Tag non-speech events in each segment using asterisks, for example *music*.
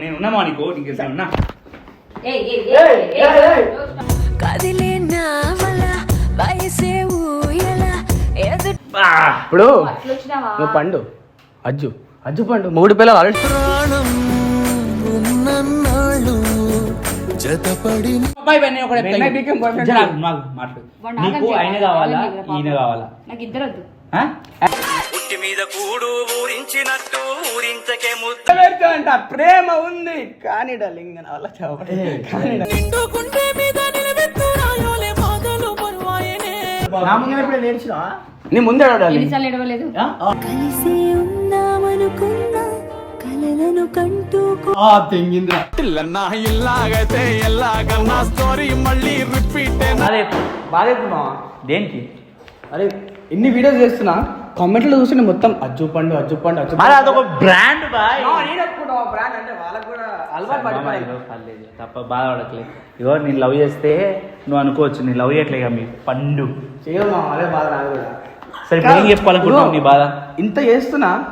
నేను ఉన్నామా నీకో నీకు తెలుసా ఉన్నా! ఇప్పుడు నువ్వు పండు. అజ్జు. అజ్జు పండు. మూడు పిల్లలు ఆల్రెడీ జతపడి మాట్లాడు. నీకు ఆయన? కావాలా? ఈయన. కావాలా? నాకు ఇద్దరు మీద కూడు ఊరించినట్టు ఊరించకే ముద్దు. అంట ప్రేమ ఉంది. కానీ డార్లింగ్ నా వల్ల చెప్పండి. కానీ గుండె మీద నా ఎడవలేదు కలిసి ఉందామనుకున్నా కలలను కంటూ తెంగింద్రా నా ఇల్లాగైతే ఎల్లాగన్నా స్టోరీ మళ్ళీ రిపీట్ అదే బాధ అవుతున్నావా దేనికి? అరే ఎన్ని వీడియోస్ చేస్తున్నా? కామెంట్లో చూసిన మొత్తం అజ్జు పండు అజ్జు పండు అజ్జు మరి అదొక బ్రాండ్ బాయ్. బ్రాండ్ అంటే వాళ్ళకి కూడా మామ, ఈరోజు పర్లేదు. తప్ప బాధపడట్లేదు. ఇగో నేను లవ్ చేస్తే నువ్వు అనుకోవచ్చు నేను లవ్ చేయట్లేగా మీ పండు. చేయదు అదే బాధ నాకు కూడా. సరే ఏం చెప్పుకోవాలనుకుంటున్నావు నీ బాధ? ఇంత చేస్తున్నా.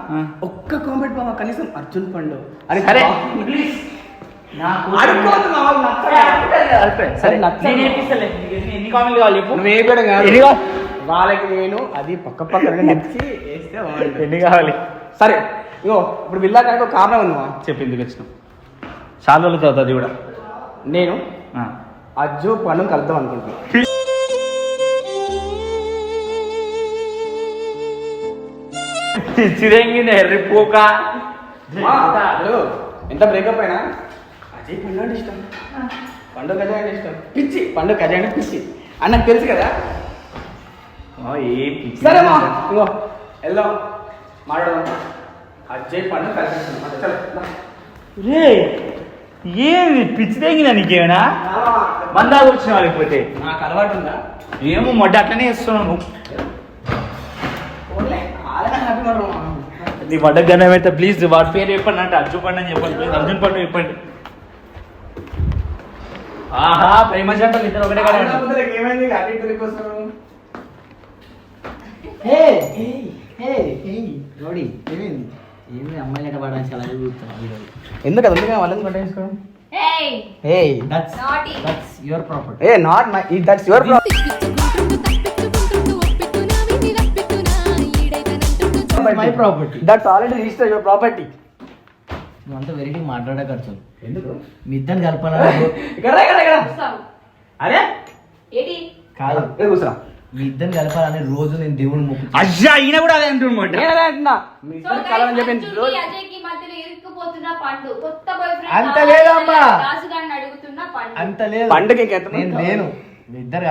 ఒక్క కామెంట్ బాబా కనీసం అర్జున్ పండు. అరే సరే. నచ్చలేదు. సరే నీకు ఎన్ని- కామెంట్లు కావాలి ఎన్ని? వాళ్ళకి నేను అది పక్క పక్కన నచ్చి *laughs* వేస్తే బాగుంటుంది ఎన్ని కావాలి? సరే ఇగో ఇప్పుడు వెళ్ళాక ఒక కారణం ఉంది మా చెప్పు ఎందుకు వచ్చినావు? చాలా రోజులు తర్వాత అది కూడా. నేను. అజ్జు పండు కలుద్దాం అనుకుంటున్నాను చిరంగిన ఎర్రిపోక ఎంత బ్రేకప్ అయినా? అజయ్ పండు అంటే ఇష్టం. పండు గజ అంటే ఇష్టం. పిచ్చి పండు గజ అంటే పిచ్చి. అని నాకు తెలుసు కదా ఆ, ఏ పిచ్చి. సరే మా ఇంకో. వెళ్దాం. మాట్లాడదాం. అజయ్ పండు కలిసి రే ఏమి పిచ్చి తెంగినా నీకేమైనా? మందా వచ్చిన లేకపోతే నాకు అలవాటు ఉందా? ఏమో మొడ్డ అట్లనే ఉన్నాడు నీ మొడ్డ గణం అయితే ప్లీజ్ వాడి పేరు చెప్పండి అంటే అర్జున్ పండు అని చెప్పండి ప్లీజ్ అర్జున్ పండు చెప్పండి. ఆహా ప్రేమ జంటలు ఇద్దరు ఒకటే కదా ఏమైంది అటు తిరిగొస్తాడు. హే హే హే రోడి ఏమైంది ఏమి అమ్మాయిలు ఎట్ట పడడానికి చాలా చూస్తున్నాను ఈరోజు ఎందుకు అది ఉంది వాళ్ళని పట్టేసుకోవడం ఏయ్ ఏ that's your property A not my that's your my property that's already register your property నువ్వంతా variety మాట్లాడకచ్చు ఎందుకు? మీ ఇద్దరు. *laughs* చూస్తావు అరే! ఏంటి? కాదు. మీ ఇద్దరు కలపాలని రోజు నేను దేవుని మొక్కు అజ్జా ఈయన కూడా అదే అంటున్నమాట నేను అంటున్నా. మీ ఇద్దరు కలవని అంత లేదమ్మా. రాజుగారిని అడుగుతున్న పండు. అంత లేదు. పండుగ నేను మీ ఇద్దరు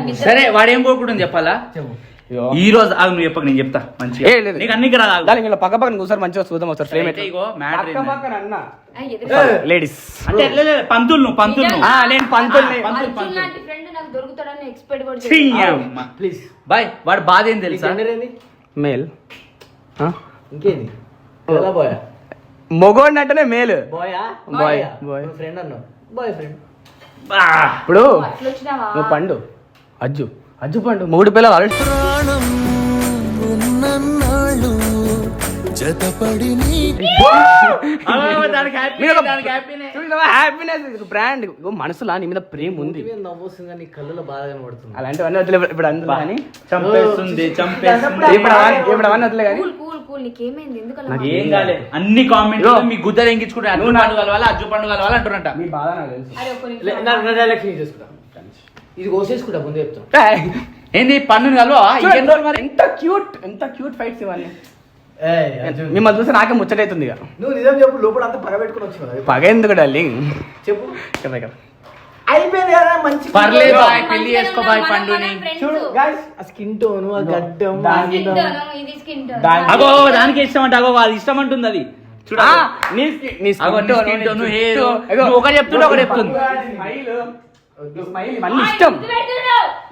నిద్ర. సరే వాడు ఏం పోకూడదు చెప్పాలా? చెప్పు. ఈ రోజు ఆగు నువ్వు చెప్పక నేను చెప్తా మంచిగా. ఏ, లేదు. నీకు అన్ని రాదు ఆగు. దాని ఇలా పక్క పక్కన కూర్చొని మంచిగా చూద్దాం ఒకసారి ఫ్రేమ్ అయితే. ఇగో మ్యాటర్ పక్క పక్కన అన్న. ఆ, ఎదురు లేడీస్ అంటే పంతులు నువ్వు పంతులు నువ్వు. ఆ, నేను పంతుల్ని. ఆ, పంతులు అర్జున్ పంతులు లాంటి ఫ్రెండ్ నాకు దొరుకుతాడని ఎక్స్పెక్ట్ కూడా ఛీ, చేయలేదు. అమ్మ. ప్లీజ్ బాయ్ వాడు బాధ ఏం తెలుసా? ఏంది? మేల్ ఇంకేంది? ఎలా బాయ్ మొగోడిని అంటేనే మేల్ బాయా బాయ్ బాయ్ ఫ్రెండ్ అన్నావు. బాయ్ ఫ్రెండ్ బా. ఇప్పుడు నువ్వు అట్లా వచ్చినావా? నువ్వు పండు అజ్జు. అజ్జు పండు మూడు పిల్లలు ఆల్రెడీ జతపడి. హ్యాపీనెస్ బ్రాండ్ మనసులో నీ మీద ప్రేమ ఉంది. నవ్వొస్తుంది నీ కళ్ళలో బాధ కనబడుతుంది. అలాంటివన్నీ వదిలే ఇప్పుడు అందులో బా. కానీ. చంపేస్తుంది చంపేస్తుంది. ఇప్పుడు అవన్నీ ఇప్పుడు అవన్నీ వదిలే కానీ. కూల్ కూల్ కూల్ నీకేమైంది? ఎందుకు అలా నాకు ఏం కాలే. అన్ని కామెంట్. మీ గుద్ద ఎంగించుకుంటే అర్జున్ పండు కలవాలా అజ్జు పండు కలవాలా అంటారంట మీ బాధ నాకు తెలుసు. ఇది కోసేసుకుంటా ముందు చెప్తాను ఏంది కలవా? మరి? ఎంత క్యూట్ ఎంత క్యూట్ ఫైట్స్ ఇవన్నీ. మిమ్మల్ని చూస్తే నాకే ముచ్చటైతుంది ఇక. నువ్వు నిజం చెప్పు లోపల అంతా. పగ ఎందుకు డార్లింగ్ చెప్పు. కదా కదా. అయిపోయింది కదా మంచి పర్లేదు. బాయ్ పెళ్ళి చేసుకో బాయ్ పండుని. చూడు guys, ఆ స్కిన్ టోన్ ఆ గడ్డం ఆ దానికి అందం. ఇది స్కిన్ టోన్. దాని- అగో దానికి ఇష్టం అంటే అగో అది ఇష్టం అంటుంది అది. చూడు. నీ ఒకటి చెప్తుంటే ఒకటి చెప్తుంది. ఇవన్నీ ఇష్టం.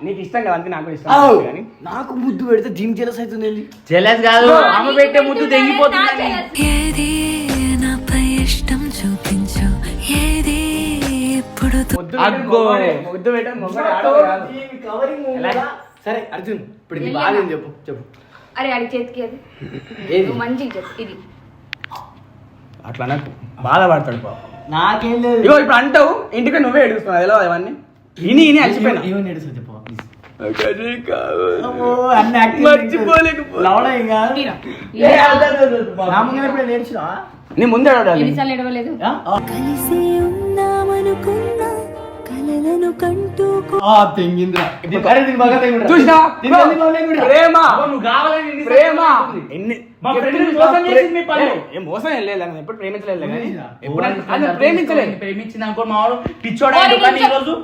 నీకు ఇష్టం కదా అందుకే నాకు కూడా ఇష్టం ఆవ్. కానీ. నాకు ముద్దు పెడితే దీని జలస్ అవుతుంది? జెలస్ కాదు. ఆమె పెట్టే ముద్దు తెంగిపోతుందని ఏది నాపై ఇష్టం చూపించు? ఏది అగ్గో. ముద్దు? సరే అర్జున్ ఇప్పుడు నీ బాధ చెప్పు చెప్పు. అరే అడి చేతికి అది. ఏది? చెప్పు ఇది. అట్లా నాకు బాధపడతాడు పాప. నాకేం లేదు. ఇగో ఇప్పుడు అంటావు ఇంటికి నువ్వే ఏడుస్తున్నావు ఎలా అవన్నీ ఇని ఇని అలసిపోయినా? ఏమని ఏడుస్తుంది చెప్పు నీ ముందే ఏడవాలి ఎన్నిసార్లు ఎడవలేదు కలిసి ఉందామనుకున్నా కలలను కంటూ తెంగుండ్రా? ప్రేమ. మా ని మోసం చేసింది మీ. ఏ, మోసం ఏం లేదు నేను ఎప్పుడు ప్రేమించలేదు కానీ? ఎప్పుడు అది ప్రేమించలేదు. ప్రేమించింది అనుకో మా వాడు పిచ్చోడాడు కానీ ఈ రోజు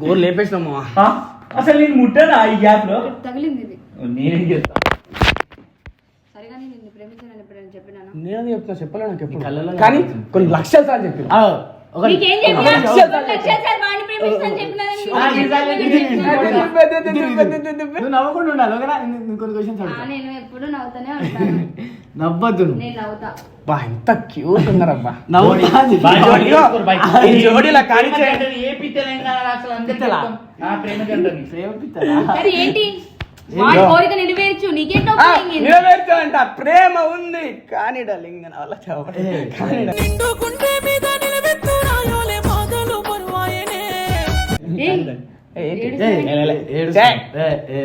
గోరు లేపేసినాము? ఆ? అసలు నేను ముట్టానా ఈ గ్యాప్లో? తగిలింది నేనేం చేస్తా? చెప్తున్నా చెప్పలే నాకు ఎప్పుడు. నీ కళ్ళలో కానీ. కొన్ని లక్షల సార్లు చెప్పి నవ్వకుండా ఉండాలి ఓకేనా కొన్ని క్వశ్చన్స్ నేను ఎప్పుడు నవ్వుతానే ఉంటాను. *laughs* నవ్వద్దు నువ్వు. నేను నవ్వుతా. బా ఎంత క్యూట్ ఉన్నారబ్బా. జోడీలా కాని ఏంటి? వాడి కోరిక నెరవేర్చు నీకేంటో ఆ, నెరవేర్చాలంట. ప్రేమ ఉంది. కానీ డార్లింగ్ నా వల్ల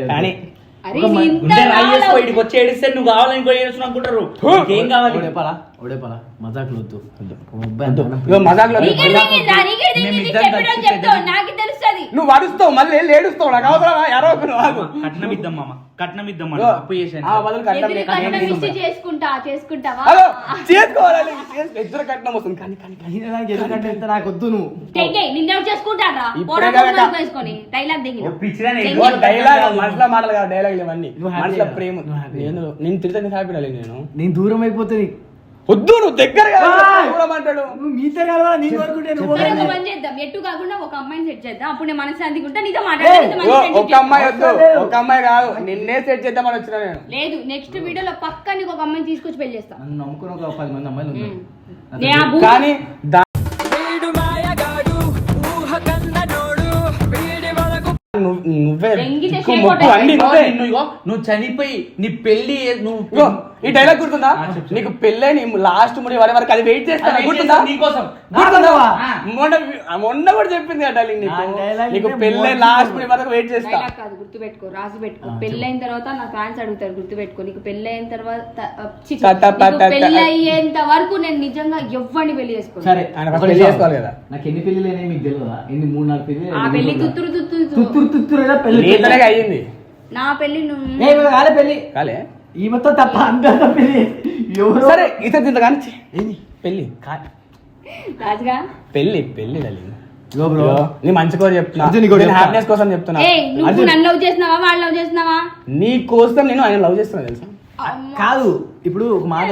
కానీ కానీ వచ్చి ఏడిస్తే నువ్వు కావాలని ఇంకో ఏడుస్తున్నా అనుకుంటారు. ఏం కావాలి? ఓడేపాలా వద్దు. నువ్వు అరుస్తావు మళ్ళీ ఏడుస్తావు నాకు అవసరమా ఎవరో. కట్నం ఇద్దాం మామ. కట్నం ఇద్దాం అప్పు చేసుకుంటా చేసుకుంటావా? చేసుకోవాలి ఇద్దరు కట్నం వస్తుంది. కానీ కానీ నాకు వద్దు నువ్వు. చేసుకుంటారా? డైలాగ్ మాటలు కాదు ఇవన్నీ? ప్రేమ. హ్యాపీ నేను నేను. దూరం అయిపోతుంది వద్దు నువ్వు దగ్గర నువ్వు మీతో కలవా ఒక పోరాడు. పని చేద్దాం. ఎట్టు కాకుండా ఒక అమ్మాయిని సెట్ చేద్దాం. అప్పుడు నేను మనశ్శాంతిగా ఉంటా నీతో మాట్లాడతా నీతో మంచి ఇగో, friendship ఒక అమ్మాయి వద్దు ఒక అమ్మాయి కాదు. నిన్నే సెట్ చేద్దామని వచ్చిన నేను. లేదు నెక్స్ట్ వీడియోలో పక్కా నీకు ఒక అమ్మాయిని తీసుకొచ్చి పెళ్ళి చేస్తా. నన్ను నమ్ముకుని ఒక పది మంది అమ్మాయిలు ఉన్నారు. కానీ నువ్వు- నువ్వే మొక్కు. అన్ని చనిపోయి నీ పెళ్ళి నువ్వు ఈ డైలాగ్ గుర్తుందా. నీకు పెళ్ళే నీ లాస్ట్ ముడి వరే వరకు అది వెయిట్ చేస్తాను గుర్తుందా నీకోసం గుర్తుందా. మొన్న మొన్న కూడా చెప్పింది ఆ డార్లింగ్ నీకు నీకు పెళ్ళే. లాస్ట్ ముడి వరకు వెయిట్ చేస్తా డైలాగ్ కాదు గుర్తు పెట్టుకో రాసి పెట్టుకో పెళ్ళైన తర్వాత నా ఫ్యాన్స్ అడుగుతారు గుర్తు పెట్టుకో నీకు పెళ్ళైన తర్వాత ఆ, చి, చి, ట, ట, ట, నీకు ట, ట. పెళ్ళి అయ్యేంత వరకు నేను నిజంగా ఎవ్వడిని పెళ్ళి చేసుకోను సరే పెళ్ళి. చేసుకోవాలి కదా. నాకు ఎన్ని పెళ్ళి లేని మీకు తెలియదా ఎన్ని మూడు నాలుగు పెళ్ళి ఆ పెళ్ళి తుత్తురు తుత్తురు తుత్తురు తుత్తురు పెళ్ళి అయ్యింది నా పెళ్ళి నువ్వు కాలే పెళ్ళి కాలే? ఈమెతో తప్ప అందరితో పెళ్ళి ఎవరు సరే ఇతను ఇంత కానీ ఏంది? పెళ్ళి. రాజుగా? పెళ్ళి పెళ్ళి డార్లింగ్ ఇగో బ్రో. ఇగో, నీ మంచి కోసం చెప్తున్నా. హ్యాపీనెస్ కోసం చెప్తున్నా. నువ్వు. నన్ను లవ్ చేసినావా వాళ్ళు లవ్ చేసినావా నీ కోసం నేను ఆయన లవ్ చేస్తున్నా తెలుసా. కాదు ఇప్పుడు ఒక మాట.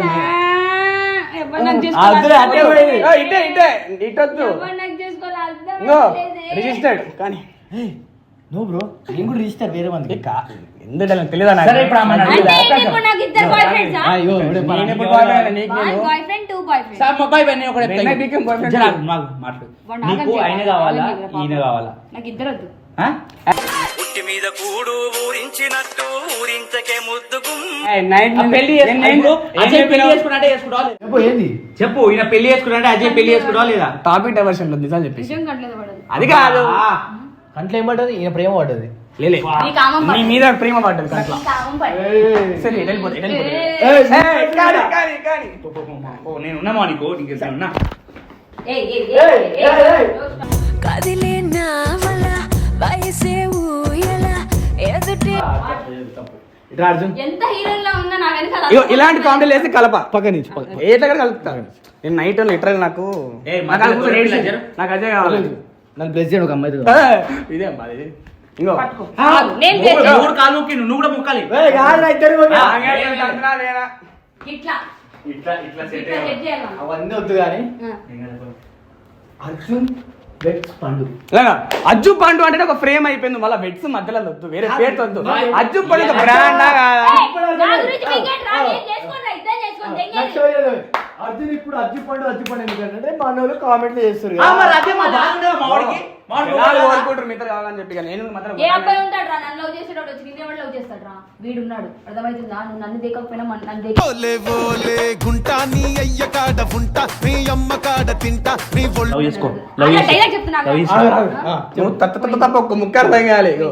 రిజిస్టర్డ్ కానీ. ఏయ్, నో బ్రో నేను కూడా రిజిస్టర్ వేరే మంది ఏ కా- ఎందుకు డార్లింగ్ తెలియదా నాకు? సరే, ఇప్పుడు నాకు అంటే తెలీదా? ఏంటి ఇప్పుడు నాకు ఇద్దరు బాయ్ ఫ్రెండ్సా ఆ, ఇగో, ఇవిడే పరా. నేను ఎప్పుడు boyfriend, నీకు వన్ నేను. Boy friend two boy friend sir మా అబ్బాయి నేను ఒకటి చెప్తా. When I became boyfriend జరా, too. మాకు మాట్లాడు వాడు నీకు ఆయన చెప్పాలి. కావాలా. ఈయన కావాలా నాకు ఇద్దరు వద్దు ఆ? ఏయ్, night ఆ పెళ్ళి నేను- చేసుకున్నా- అజయ్ పెళ్ళి చేసుకుంటావా లేదా? చెప్పు ఏంది చెప్పు ఈయన పెళ్ళి చేసుకున్నట్టే అజయ్ పెళ్ళి చేసుకుంటావా లేదా టాపిక్ డైవర్షన్లో నిజాలు చెప్పేసి నిజం కట్లేదు పడదు అది కాదు ఆ, కంట్లో ఏం పడ్డది? ఈయన ప్రేమ పడ్డది. లేలే నీ కామం నీ పడదు మీద ప్రేమ పడ్డది కామం పడదు సరే వెళ్ళిపోతే వెళ్ళిపోతే ఏయ్. ఏయ్, కానీ కానీ కానీ. పో, పో, పో, పో. ఓ, నేను ఉన్నామా నీకు? నీకు ఎట్లా ఉన్నా. ఏయ్, ఏయ్, ఏయ్, ఏయ్, ఏయ్. కదిలే నావల వయసే ఊయల ఎదుటే ఇట్లా అర్జున్. ఎంత హీరోయిన్ లా ఉన్నా నా వెనకాల ఇగో ఇలాంటి కామెడీలు వేసి కలప. పక్క నుంచి పక్క ఏట్లా కూడా కలుపుతా? నేను నైట్ లిటరల్ నాకు ఏయ్, నాకు మధ్యలో జర? నాకు అదే కావాలి. నన్ను ప్రెస్ చేయండి ఒక అమ్మాయితో ఏయ్, ఇదే అమ్మా ఇది ఇంకో. నేను మూడు- కాలు నువ్వు కూడా ముక్కాలి? ఇట్లా ఇట్లా ఇట్లా. సెట్ ఇట్లా. సెట్ చేయాలి. అవన్నీ వద్దు కానీ అర్జున్ వెట్స్ పండు. లేనా అజ్జు పండు అంటే ఒక ఫ్రేమ్ అయిపోయింది. మళ్ళీ వెట్స్ మధ్యలో వద్దు వేరే పేరుతో వద్దు. అజ్జు పండు బ్రాండ్ అర్జున్ ఇప్పుడు అర్జున్ పండు అర్జున్ పండు ఎందుకంటే మన వాళ్ళు కామెంట్లు చేస్తారు ఆ, మరి అదే మా బాగుండే మా వాడికి. మా వాడికి జనాలు బాగుండే. కోరుకుంటారు మిగతా కావాలని చెప్పి కానీ నేను మాత్రం ఏ అబ్బాయి ఉంటాడు రా నన్ను లవ్ చేసేటోడు వచ్చి నిన్నే లవ్ చేస్తాడు రా వీడు ఉన్నాడు అర్థమవుతుందా? నువ్వు నన్ను దేకపోయినా మన- నన్ను దేక ఓలే ఓలే గుంటా నీ అయ్య కాడ ఉంటా నీ అమ్మ కాడ తింటా నీ ఒళ్ళు లవ్ చేసుకో. లవ్ అలా చేసుకో. డైలాగ్ చెప్తున్నా లవ్ చేసుకో. ఆగు, ఆగు. ఆ, నువ్వు తప్ప తప్ప తప్ప ఒక్క ముక్క అర్థం ఇగో.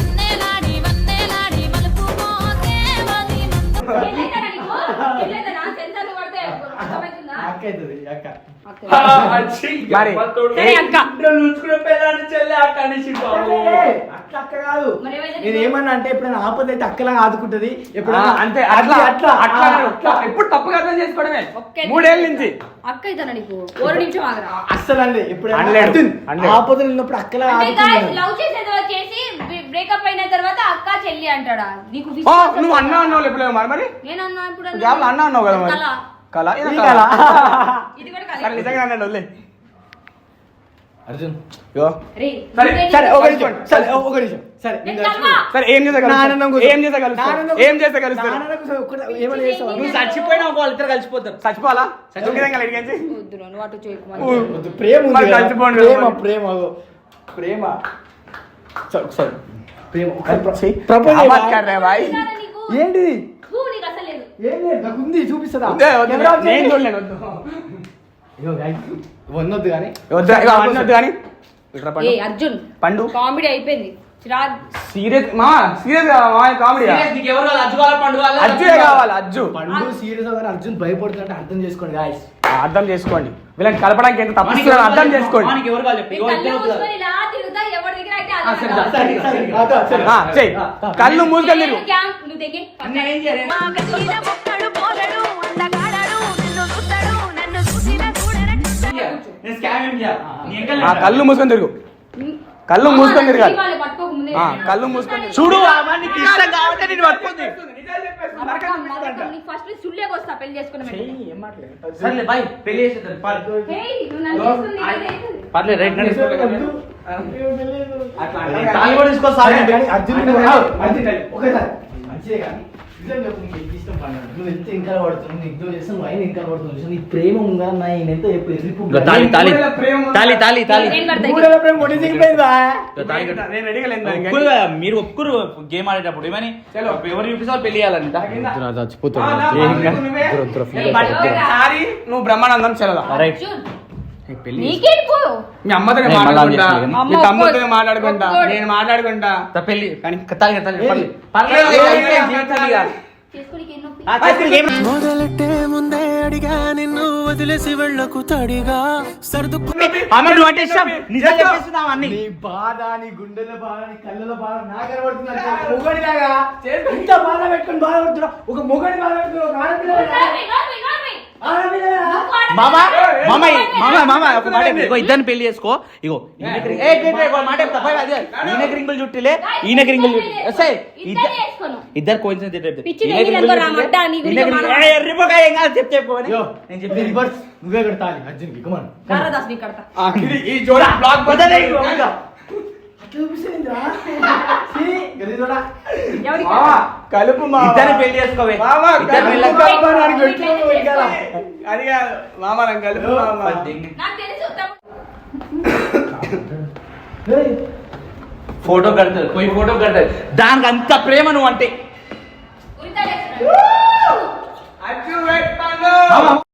అక్క. అవుతుంది అక్క మరి, అక్క. అక్క కాదు. నేను? ఏమన్నా అంటే ఎప్పుడైనా ఆపద అయితే అక్కలాగా ఆదుకుంటది? ఎప్పుడైనా అంతే అట్లా అట్లా అట్లా ఎప్పుడు తప్పుగా అర్థం చేసుకోవడమే. మూడేళ్ళ నుంచి. అక్క ఇతను నీకు? ఓరు నిమిషం ఆగరా? అస్సలు అండి అనలేడు. ఆపదలు ఉన్నప్పుడు అక్కలా లవ్ చేసే బ్రేకప్ అయిన తర్వాత అక్క చెల్లి అంటాడా? నీకు నువ్వు అన్నా? అన్నావు ఎప్పుడు మరి మరి? నేను అన్నా ఇప్పుడు అన్నా. అన్నావు కదా మరి? కళ. ఇది కళ. ఇది కూడా కళ. నిజంగా వదిలే అర్జున్ సరే, సరే ఒక? నిమిషం సరే ఒక నిమిషం సరే? సరే ఏం చేస్తే. ఏం చేస్తే ఏం. చేస్తే ఏమైనా చేస్తావా? నువ్వు కలిసిపోతారు చచ్చిపోవాలా నువ్వు అటు చేయకు ప్రేమ ఉంది. కలిసిపోండి ప్రేమ. ప్రేమ. ప్రేమ సరే, సరే. ప్రేమ. ప్రపోజ్ ఏంటిది ఏం లేదు నాకు ఉంది చూపిస్తుందా వద్దే, వద్దు, కెమెరా ఆన్ నేను చేయండి. చూడలేను వద్దు ఇగో guys, వన్నొద్దు కానీ వద్దు ఇగో అవన్నీ వద్దు కానీ ఇట్రా ఏ పండు అర్జున్ పండు కామెడీ అయిపోయింది చిరాగ్ సీరియస్ మా సీరియస్ మా కామెడీ నీకు ఎవరు కావాలి? అజ్జు కావాలా పండు కావాలా? అజ్జుయే కావాలి అజ్జు పండు సీరియస్ కానీ అర్జున్ భయపడుతుంటే అర్థం చేసుకోండి గాయస్ అర్థం చేసుకోండి వీళ్ళని కలపడానికి ఎంత తప్పిస్తున్నారో అర్థం చేసుకోండి ఎవరు కావాలి చెప్పు? కళ్ళు. మూసుకొని కళ్ళు మూసుకొని తిరుగు. కళ్ళు మూసుకొని తిరుగు. కళ్ళు మూసుకొని తిరగాలి కళ్ళు మూసుకొని. చూడు ఇష్టం కాబట్టి నేను పట్టుకుంది. ఫస్ట్ సుళ్ళేకి వస్తా పెళ్ళి చేసుకుని సర్లే బాయ్. పెళ్ళి చేసేద్దాం పాలు. నువ్వు నన్ను చేసుకుని నీకేం అవుతుంది? పర్లేదు రైట్ నువ్వు- ఎంత ఇంకా నువ్వు నువ్వు ఆయన ఇంకా నీ ప్రేమ ఉందా నా ఎంత మీరు ఒక్కరు గేమ్ ఆడేటప్పుడు ఏమని ఎవరు చూపిస్తారు పెళ్ళి చేయాలంట నువ్వు బ్రహ్మానందం చెల్లదా మీ అమ్మతో మాట్లాడుకుంటా. మీ ఒప్పుకోడు. మాట్లాడుకుంటా. నేను మాట్లాడుకుంటా. పెళ్ళి. కానీ మొదలెట్టే ముందే అడిగా నిన్ను వదిలేసి వెళ్ళకు తడిగా. సర్దుకు అంటే ఇష్టం. నిజం చెప్పేస్తున్నావు అన్ని. నీ బాధ నీ గుండెల బాధ నీ కళ్ళలో బాధ కనబడుతుంది అంటే మొగడిలాగా ఇంత బాధ పెట్టుకొని బాధపడుతున్నా ఒక మొగడి బాధ పెట్టుకుని ఒక ఆడపిల్ల మామ మామ మామ మామ ఒక మాట. ఇగో ఇద్దరిని పెళ్ళి చేసుకో ఇగో మాట చెప్తా పోయి అదే ఈయనకి రింగులు చుట్టిలే ఈయనకి రింగులు చుట్టి సే ఇద్దరే వేసుకోను. ఇద్దరు కోయిన్సిడెంట్ పిచ్చి నేను ఎందుకు రా, మడ్డ, నీ గురించి మాట్లాడు. ఏం కాదు చెప్పు చెప్పు అని. యో నేను చెప్పి చెప్పి రివర్స్ నువ్వే అర్జున్కి కమాన్ కడతా ఇది ఈ జోడ బ్లాక్. చూపిస్తుందిరా కలుపు మావా. ఇద్దరిని పెళ్ళి చేసుకోవే. మామ ఇద్దరు పెళ్ళి-. అది కాదు మామ నాకు కలుపు ఫోటో కడతారు పోయి ఫోటో కడతారు. దానికి అంత ప్రేమ నువ్వు అంటే.